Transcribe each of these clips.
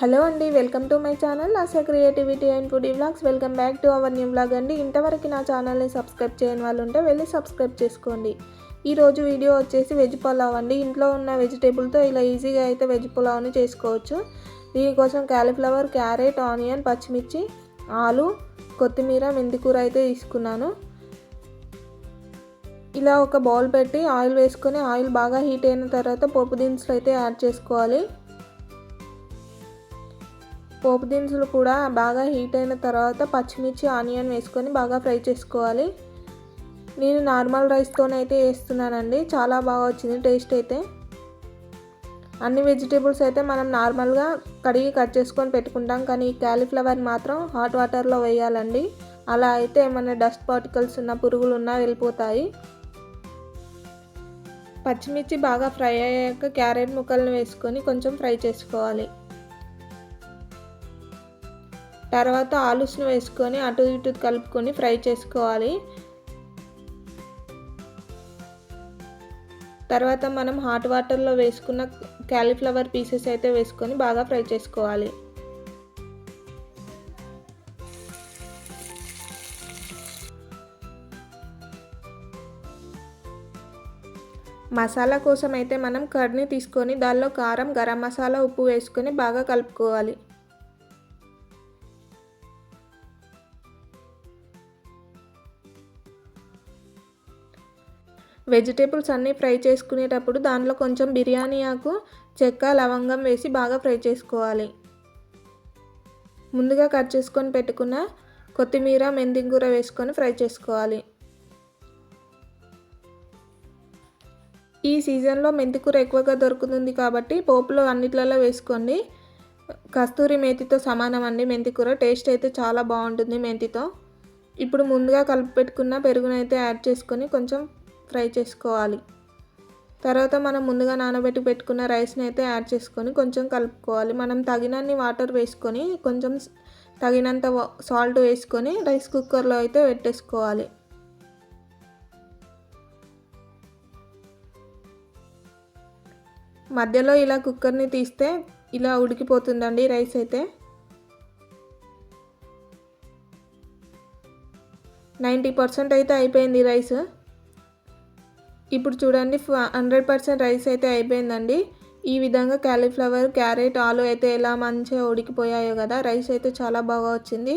Hello అండి welcome to my channel Asha creativity and food vlogs. Welcome back to our new vlog అండి. ఇంతవరకు నా ఛానల్ని subscribe చేయని వాళ్ళు ఉంటే వెళ్ళి సబ్స్క్రైబ్ చేసుకోండి. ఈరోజు వీడియో వచ్చేసి వెజ్ పులావ్ అండి. ఇంట్లో ఉన్న వెజిటేబుల్తో ఇలా ఈజీగా అయితే వెజ్ పులావ్ని చేసుకోవచ్చు. దీనికోసం క్యాలీఫ్లవర్ క్యారెట్ ఆనియన్ పచ్చిమిర్చి ఆలు కొత్తిమీర మెంతికూర అయితే తీసుకున్నాను. ఇలా ఒక బౌల్ పెట్టి ఆయిల్ వేసుకొని ఆయిల్ బాగా హీట్ అయిన తర్వాత పోపు దినుసులు అయితే యాడ్ చేసుకోవాలి. పోపు దినుసులు కూడా బాగా హీట్ అయిన తర్వాత పచ్చిమిర్చి ఆనియన్ వేసుకొని బాగా ఫ్రై చేసుకోవాలి. నేను నార్మల్ రైస్తోనైతే వేస్తున్నానండి. చాలా బాగా వచ్చింది టేస్ట్ అయితే. అన్ని వెజిటేబుల్స్ అయితే మనం నార్మల్గా కడిగి కట్ చేసుకొని పెట్టుకుంటాం. కానీ ఈ క్యాలీఫ్లవర్ మాత్రం హాట్ వాటర్లో వేయాలండి. అలా అయితే ఏమైనా డస్ట్ పార్టికల్స్ ఉన్న పురుగులు ఉన్నా వెళ్ళిపోతాయి. పచ్చిమిర్చి బాగా ఫ్రై అయ్యాక క్యారెట్ ముక్కలను వేసుకొని కొంచెం ఫ్రై చేసుకోవాలి. తర్వాత ఆలుస్ను వేసుకొని అటు ఇటు కలుపుకొని ఫ్రై చేసుకోవాలి. తర్వాత మనం హాట్ వాటర్లో వేసుకున్న క్యాలీఫ్లవర్ పీసెస్ అయితే వేసుకొని బాగా ఫ్రై చేసుకోవాలి. మసాలా కోసం అయితే మనం కర్డ్ని తీసుకొని దానిలో కారం గరం మసాలా ఉప్పు వేసుకొని బాగా కలుపుకోవాలి. వెజిటేబుల్స్ అన్నీ ఫ్రై చేసుకునేటప్పుడు దాంట్లో కొంచెం బిర్యానీ ఆకు చెక్క లవంగం వేసి బాగా ఫ్రై చేసుకోవాలి. ముందుగా కట్ చేసుకొని పెట్టుకున్న కొత్తిమీర మెంతికూర వేసుకొని ఫ్రై చేసుకోవాలి. ఈ సీజన్లో మెంతికూర ఎక్కువగా దొరుకుతుంది కాబట్టి పోపులో అన్నిట్లలో వేసుకోండి. కస్తూరి మేతితో సమానం అండి మెంతికూర. టేస్ట్ అయితే చాలా బాగుంటుంది మెంతితో. ఇప్పుడు ముందుగా కలిపి పెట్టుకున్న పెరుగునైతే యాడ్ చేసుకొని కొంచెం ఫ్రై చేసుకోవాలి. తర్వాత మనం ముందుగా నానబెట్టి పెట్టుకున్న రైస్ని అయితే యాడ్ చేసుకొని కొంచెం కలుపుకోవాలి. మనం తగినన్ని వాటర్ వేసుకొని కొంచెం తగినంత సాల్ట్ వేసుకొని రైస్ కుక్కర్లో అయితే పెట్టేసుకోవాలి. మధ్యలో ఇలా కుక్కర్ని తీస్తే ఇలా ఉడికిపోతుందండి రైస్ అయితే. నైంటీ పర్సెంట్ అయితే అయిపోయింది రైస్. ఇప్పుడు చూడండి హండ్రెడ్ పర్సెంట్ రైస్ అయితే అయిపోయిందండి. ఈ విధంగా క్యాలీఫ్లవర్ క్యారెట్ ఆలు అయితే ఎలా మంచిగా ఉడికిపోయాయో కదా రైస్ అయితే చాలా బాగా వచ్చింది.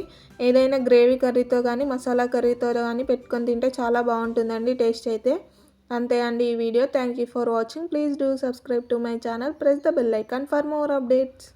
ఏదైనా గ్రేవీ కర్రీతో కానీ మసాలా కర్రీతో కానీ పెట్టుకొని తింటే చాలా బాగుంటుందండి టేస్ట్ అయితే. అంతే అండి ఈ video. Thank you for watching please do subscribe to my channel press the bell icon for more updates